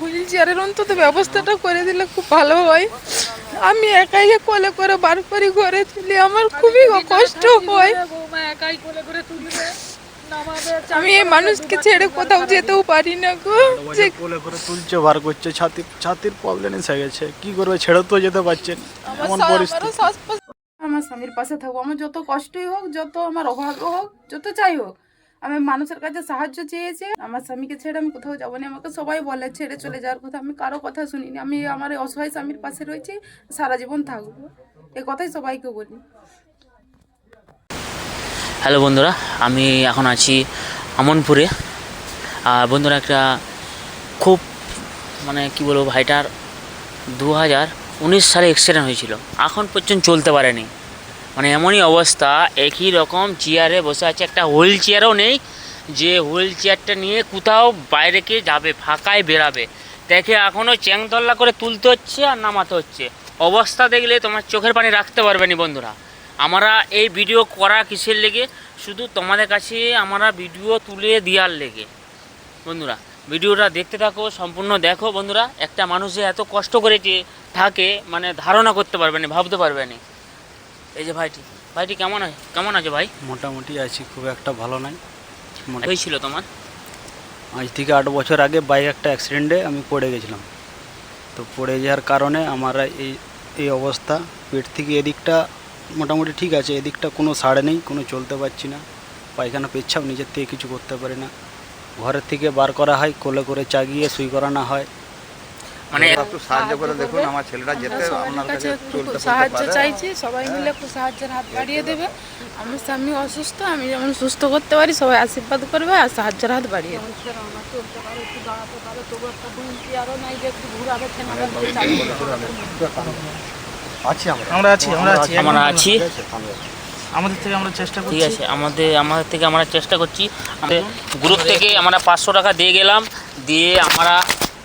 Wheel চেয়ারের অন্তত ব্যবস্থাটা করে দিলে খুব ভালো হয়। আমি একাই কোলে করে বার করি ঘরে তুলি আমার খুবই কষ্ট হয়। একাই কোলে করে তুলবে আমি এই মানুষকে ছেড়ে কোথাও যেতেও পারি না গো। যে কোলে করে তুলছে বার করছে ছাতি ছাতির প্রবলেম এসে গেছে। কি করবে? ছেড়ে তো যেতে পারছেন এমন পরিস্থিতি। আমার স্বামীর পাশে থাকব আমার যত কষ্টই হোক যত আমার অভাব হোক যত চাই হোক আমি মানুষের কাছে সাহায্য চেয়েছি, আমার স্বামীকে ছেড়ে আমি কোথাও যাব না, আমাকে সবাই বলে ছেড়ে চলে যাওয়ার কথা, আমি কারও কথা শুনিনি, আমি আমার অসহায় স্বামীর পাশে রয়েছি, সারা জীবন থাকব। এ কথাই সবাইকে বলি। হ্যালো বন্ধুরা, আমি এখন আছি আমনপুরে। আর বন্ধুরা, একটা খুব মানে কি বলব, ভাইটার দু হাজার উনিশ সালে অ্যাক্সিডেন্ট হয়েছিল। এখন পর্যন্ত চলতে পারেনি। মানে এমনই অবস্থা, একই রকম চেয়ারে বসে আছে একটা হুইল চেয়ারও নেই, যে হুইল চেয়ারটা নিয়ে কোথাও বাইরে কে যাবে, ফাঁকায় বেরাবে দেখে এখনও চ্যাংতল্লা করে তুলতে হচ্ছে আর নামাতে হচ্ছে। অবস্থা দেখলে তোমার চোখের পানি রাখতে পারবে না বন্ধুরা। আমরা এই ভিডিও করা কিসের লেগে? শুধু তোমাদের কাছে আমরা ভিডিও তুলে দেওয়ার লেগে। বন্ধুরা ভিডিওটা দেখতে থাকো, সম্পূর্ণ দেখো বন্ধুরা। একটা মানুষ যে এত কষ্ট করে যে থাকে মানে ধারণা করতে পারবে না, ভাবতে পারবে না। এই যে ভাইটি ভাইটি কেমন আছে কেমন আছে ভাই? মোটামুটি আছি খুব একটা ভালো নাই। হয়েছিল তোমার? আজ থেকে আট বছর আগে বাইক একটা অ্যাক্সিডেন্টে আমি পড়ে গেছিলাম। তো পড়ে যাওয়ার কারণে আমার এই এই অবস্থা। পেট থেকে এদিকটা মোটামুটি ঠিক আছে এদিকটা কোনো সাড়ে নেই কোনো চলতে পারছি না। পায়খানা পেচ্ছাপ নিজের থেকে কিছু করতে পারি না। ঘরের থেকে বার করা হয় কোলে করে চাগিয়ে সুই করানো হয়। মানে একটু সাহায্য করে দেখুন আমার ছেলেটা যেতে আপনার কাছে সাহায্য চাইছি সবাই মিলে একটু সাহায্যের হাত বাড়িয়ে দেবে। আমার স্বামী অসুস্থ আমি যেমন সুস্থ করতে পারি সবাই আশীর্বাদ করবে আর সাহায্যের হাত বাড়িয়ে দেবে। আছি আমরা। আমরা আছি আমরা আছি। আমরা আছি। আমাদের থেকে আমরা চেষ্টা ঠিক করছি। আছে আমাদের আমাদের থেকে আমরা চেষ্টা করছি। আমাদের গ্রুপ থেকে আমরা পাঁচশো টাকা দিয়ে গেলাম দিয়ে আমরা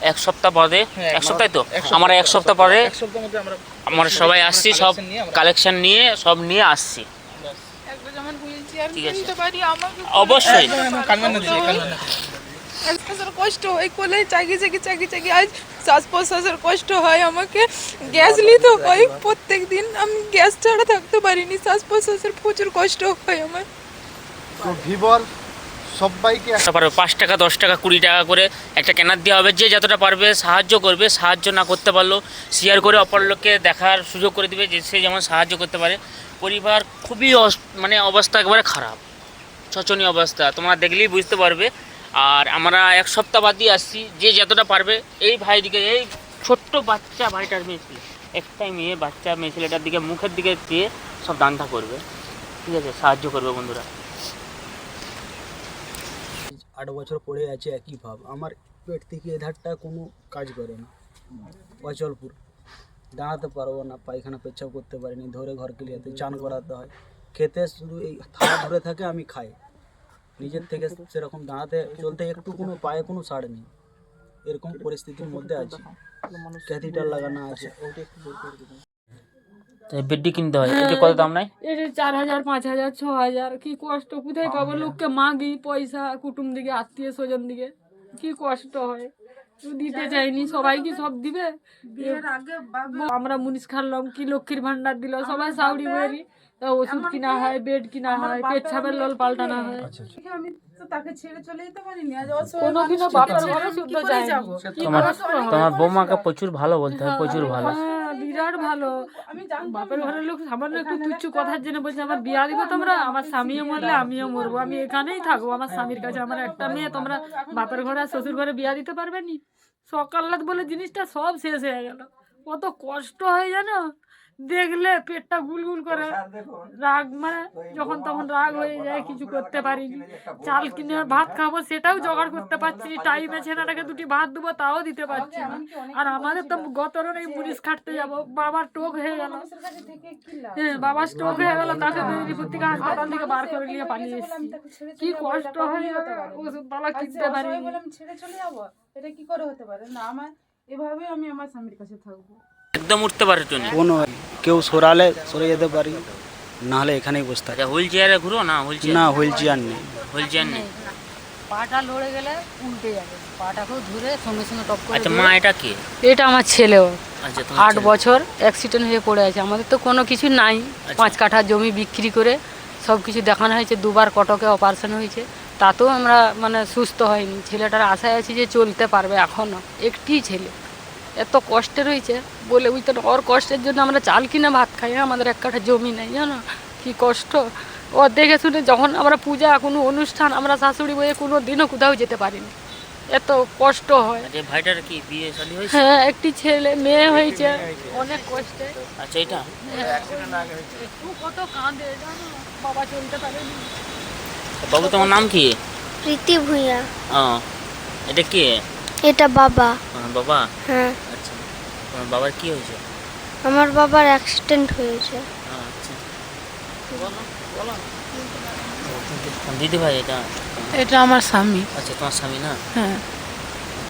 এক সপ্তাহ পরে এক সপ্তাহ তো? আমরা এক সপ্তাহ পরে এক সপ্তাহের মধ্যে আমরা আমরা সবাই আসছি সব কালেকশন নিয়ে সব নিয়ে আসছি। ঠিক আছে। অবশ্যই। কষ্ট হয় কোলে চাগি চাগি চাগি চাগি আজ শ্বাস প্রশ্বাসের কষ্ট হয় আমাকে। গ্যাস নিতে হয় প্রত্যেক দিন আমি গ্যাস ছাড়া থাকতে পারিনি শ্বাস প্রশ্বাসের প্রচুর কষ্ট হয় আমার। সবাইকে পারবে পাঁচ টাকা, দশ টাকা, কুড়ি টাকা করে একটা কেনার দেওয়া হবে। যে যতটা পারবে সাহায্য করবে, সাহায্য না করতে পারলেও শেয়ার করে অপর লোককে দেখার সুযোগ করে দিবে যে সে যেমন সাহায্য করতে পারে। পরিবার খুবই মানে অবস্থা একেবারে খারাপ। শোচনীয় অবস্থা, তোমরা দেখলেই বুঝতে পারবে। আর আমরা এক সপ্তাহ বাদ দিয়ে আসছি, যে যতটা পারবে, এই ভাইদিকে, এই ছোট্ট বাচ্চা ভাইটার মেয়ে ছেলে, একটাই মেয়ে, বাচ্চা মেয়ে ছেলেটার দিকে, মুখের দিকে চেয়ে সব দানটা করবে। ঠিক আছে, সাহায্য করবে বন্ধুরা। আট বছর পড়ে আছে একই ভাব। আমার পেট থেকে এধারটা কোনো কাজ করে না। অচলপুর। দাঁড়াতে পারব না পায়খানা পেচ্ছাপ করতে পারিনি ধরে ঘর ক্লিয়াতে চান করাতে হয়। খেতে শুধু এই থালা ধরে থাকে আমি খাই। নিজের থেকে সেরকম দাঁড়াতে চলতে একটু কোনো পায়ে কোনো সাড় নেই। এরকম পরিস্থিতির মধ্যে আছি। ক্যাথিটার লাগানো আছে। বেডটি কিনতে হয় এটা কত দাম নাই এটা চার হাজার পাঁচ হাজার ছ হাজার কি কষ্ট কোথায় পাবো? লোককে মাগি পয়সা কুটুম দিকে আত্মীয় স্বজন দিকে কি কষ্ট হয়? দিতে চাইনি সবাই কি সব দিবে? আমরা মুনিশ খাল্লাম কি লক্ষ্মীর ভান্ডার দিল সবাই সাউরি বেরি ওষুধ কিনা হয় বেড কিনা হয় পেচ্ছাপের লল পাল্টানো হয়। আমি তো তাকে ছেড়ে চলে যেতে পারিনি। কোনোদিনও মানুষটাকে বাপের ঘরে শুদ্ধ যায়নি। তোমার তোমার বৌমাকে প্রচুর ভালো বলতে হয় প্রচুর ভালো। হ্যাঁ, বিরাট ভালো। আমি বাপের। ঘরের লোক সামান্য একটু তুচ্ছ কথার জন্য বলছে আমার বিয়া দিব তোমরা আমার স্বামীও মরলে আমিও মরবো। আমি এখানেই থাকব আমার স্বামীর কাছে আমার একটা মেয়ে তোমরা বাপের ঘরে আর শ্বশুর ঘরে বিয়া দিতে পারবে নি? সকাল্লাত বলে জিনিসটা সব শেষ হয়ে গেল। কত কষ্ট হয় জানো? দেখলে পেটটা গুলগুল করে। রাগ মানে যখন তখন রাগ হয়ে যায় কিছু করতে পারিনি। চাল কিনে ভাত খাব সেটাও জোগাড় করতে পারছি না টাইমে ছেলেটাকে দুটি ভাত দেবো তাও দিতে পারছি না। আর আমাদের তো গতরের এই মুনিশ খাটতে যাব বাবার টোক হয়ে গেল। হ্যাঁ বাবার স্ট্রোক হয়ে গেল তাকে মেদিনীপুর থেকে হাসপাতাল থেকে বার করে নিয়ে পালিয়ে এসেছি। কি কষ্ট হয় ওষুধ পালা কিনতে পারি অসহায় বলে আমি ছেড়ে চলে যাব এটা কি করে হতে পারে? না আমার এভাবে আমি আমার স্বামীর কাছে থাকব একদম উঠতে পারে তুমি কোনো কেউ সরালে সরে যেতে পারি নাহলে এখানেই বসে থাকি। আচ্ছা হুইল চেয়ারে ঘুরো না? হুইল চেয়ার না হুইল চেয়ার নেই। হুইল চেয়ার নেই? পাটা লড়ে গেলে উল্টে যাবে। পাটাকেও ধরে সঙ্গে সঙ্গে টপ করে আচ্ছা মা এটা কি? এটা আমার ছেলেও। আচ্ছা তোমার আট ছেলে। বছর অ্যাক্সিডেন্ট হয়ে পড়ে আছে। আমাদের তো কোনো কিছু নাই। পাঁচ কাঠা জমি বিক্রি করে সব কিছু দেখানো হয়েছে। দুবার কটকে অপারেশন হয়েছে। তাতেও আমরা মানে সুস্থ হয়নি। ছেলেটার আশায় আছি যে চলতে পারবে এখনও একটি ছেলে। এত কষ্টে রয়েছে। বলে বুঝতে ওর কষ্টের জন্য আমরা চাল কিনে ভাত খাই আমাদের এক কাঠা জমি নেই জানো? কি কষ্ট। ও দেখে শুনে যখন আমরা পূজা কোনো অনুষ্ঠান আমরা শাশুড়ি বইয়ে কোনো দিনও কোথাও যেতে পারিনি। এত কষ্ট হয়। আচ্ছা ভাইটার কি বিয়ে শাদী হয়েছে? হ্যাঁ একটি ছেলে মেয়ে হয়েছে। অনেক কষ্টে। আচ্ছা এটা? একটু কত কাঁদে জানো? বাবা চলতে পারেনি। বাবু তোমার নাম কি? প্রীতি ভূঁইয়া। ও এটা কে? এটা বাবা। আহ, বাবা? হ্যাঁ। আচ্ছা। তোমার বাবার কি হয়েছে? আমার বাবার অ্যাক্সিডেন্ট হয়েছে। আচ্ছা। দিদি ভাই এটা এটা আমার স্বামী। আচ্ছা তোমার স্বামী না? হ্যাঁ।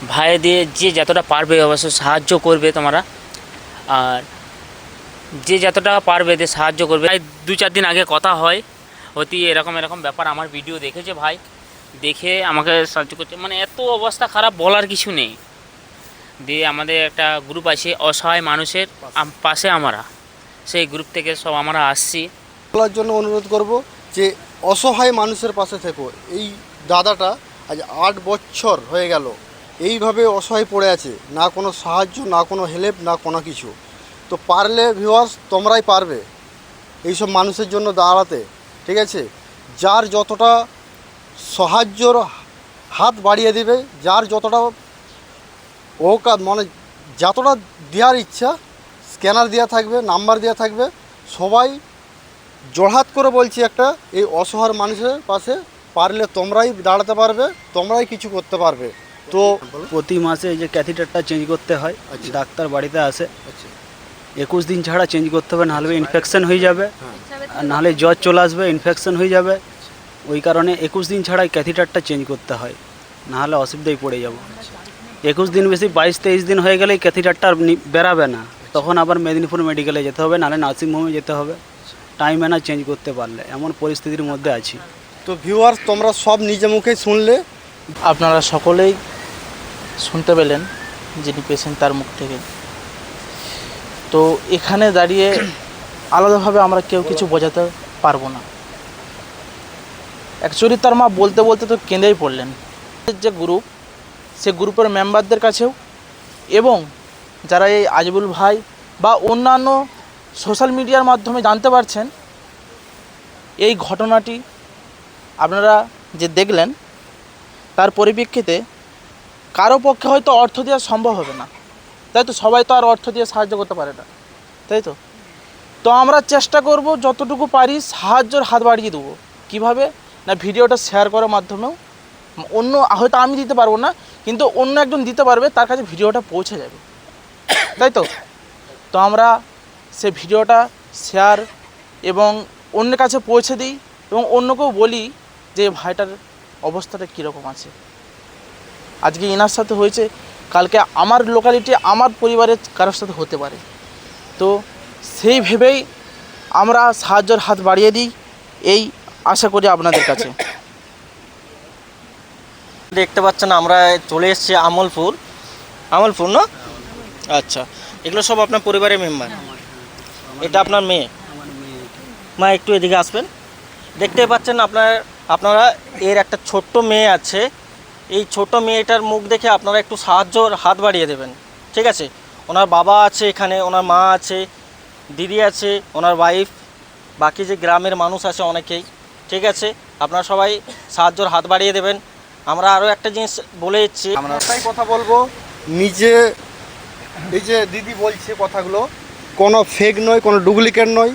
ভাই দিয়ে যে যতটা পারবে অবশ্য সাহায্য করবে তোমরা। আর যে যতটা পারবে যে সাহায্য করবে। তাই দু চার দিন আগে কথা হয়। অতি এরকম এরকম ব্যাপার আমার ভিডিও দেখেছে ভাই। দেখে আমাকে সাহায্য করছে মানে এত অবস্থা খারাপ বলার কিছু নেই। দিয়ে আমাদের একটা গ্রুপ আছে, অসহায় মানুষের পাশে আমরা। সেই গ্রুপ থেকে সব আমরা আসছি। বলার জন্য অনুরোধ করব যে অসহায় মানুষের পাশে থেকো। এই দাদাটা আজ আট বছর হয়ে গেল। এইভাবে অসহায় পড়ে আছে। না কোনো সাহায্য, না কোনো হেল্প না কোনো কিছু। তো পারলে ভিউয়ার্স তোমরাই পারবে এইসব মানুষের জন্য দাঁড়াতে, ঠিক আছে? যার যতটা সাহায্যর হাত বাড়িয়ে দিবে, যার যতটা ও কা- মানে যতটা দেওয়ার ইচ্ছা স্ক্যানার দেওয়া থাকবে নাম্বার দেওয়া থাকবে সবাই জোড়হাত করে বলছি একটা এই অসহায় মানুষের পাশে পারলে তোমরাই দাঁড়াতে পারবে তোমরাই কিছু করতে পারবে। তো প্রতি মাসে এই যে ক্যাথিটারটা চেঞ্জ করতে হয় ডাক্তার বাড়িতে আসে। আচ্ছা। একুশ দিন ছাড়া চেঞ্জ করতে হবে নাহলে ইনফেকশন হয়ে যাবে। আর নাহলে জ্বর চলে আসবে ইনফেকশন হয়ে যাবে। ওই কারণে একুশ দিন ছাড়াই ক্যাথিটারটা চেঞ্জ করতে হয় নাহলে অসুবিধায় পড়ে যাব। একুশ দিন বেশি বাইশ তেইশ দিন হয়ে গেলেই ক্যাথিটারটা আর বেরাবে না। তখন আবার মেদিনীপুর মেডিকেলে যেতে হবে নাহলে নার্সিংহোমে যেতে হবে। টাইমে না চেঞ্জ করতে পারলে এমন পরিস্থিতির মধ্যে আছি। তো ভিউয়ার্স তোমরা সব নিজে মুখেই শুনলে? আপনারা সকলেই শুনতে পেলেন যিনি পেশেন্ট তার মুখ থেকে। তো এখানে দাঁড়িয়ে আলাদাভাবে আমরা কেউ কিছু বোঝাতে পারব না। অ্যাকচুয়ালি তার মা বলতে বলতে তো কেঁদেই পড়লেন। যে গ্রুপ সে গ্রুপের মেম্বারদের কাছেও এবং যারা এই আজবুল ভাই বা অন্যান্য সোশ্যাল মিডিয়ার মাধ্যমে জানতে পারছেন, এই ঘটনাটি আপনারা যে দেখলেন, তার পরিপ্রেক্ষিতে কারও পক্ষে হয়তো অর্থ দেওয়া সম্ভব হবে না। তাই তো সবাই তো আর অর্থ দিয়ে সাহায্য করতে পারে না। তাই তো? তো আমরা চেষ্টা করব যতটুকু পারি সাহায্যের হাত বাড়িয়ে দেবো। কীভাবে? না ভিডিওটা শেয়ার করার মাধ্যমেও অন্য, হয়তো আমি দিতে পারব না, কিন্তু অন্য একজন দিতে পারবে, তার কাছে ভিডিওটা পৌঁছে যাবে। তাই তো? তো আমরা সে ভিডিওটা শেয়ার এবং অন্যের কাছে পৌঁছে দিই এবং অন্যকেও বলি যে, ভাইটার অবস্থাটা কীরকম আছে? আজকে এনার সাথে হয়েছে, কালকে আমার লোকালিটি আমার পরিবারের কারোর সাথে হতে পারে। তো সেই ভেবেই আমরা সাহায্যের হাত বাড়িয়ে দিই, এই আশা করি আপনাদের কাছে। দেখতে পাচ্ছেন আমরা চলে এসেছি আমলপুর। আমলপুর না? আচ্ছা। এগুলো সব আপনার পরিবারের মেম্বার? এটা আপনার মেয়ে? মা, একটু এদিকে আসবেন। দেখতে পাচ্ছেন আপনার, আপনারা, এর একটা ছোট্ট মেয়ে আছে। এই ছোট মেয়েটার মুখ দেখে আপনারা একটু সাহায্যর হাত বাড়িয়ে দেবেন। ঠিক আছে? ওনার বাবা আছে এখানে, ওনার মা আছে, দিদি আছে, ওনার ওয়াইফ বাকি যে গ্রামের মানুষ আছে অনেকেই। ঠিক আছে? আপনারা সবাই সাহায্যর হাত বাড়িয়ে দেবেন। আমরা আরও একটা জিনিস বলে দিচ্ছি। আমরা তাই কথা বলব নিজে এই যে দিদি বলছে কথাগুলো কোনো ফেক নয় কোনো ডুপ্লিকেট নয়।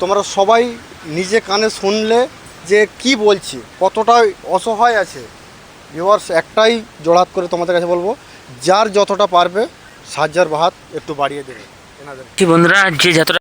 তোমরা সবাই নিজে কানে শুনলে যে কি বলছি কতটা অসহায় আছে। ভিউয়ার্স একটাই জোড়াত করে তোমাদের কাছে বলব যার যতটা পারবে সাহায্যের হাত একটু বাড়িয়ে দেবে। বন্ধুরা যে যতটা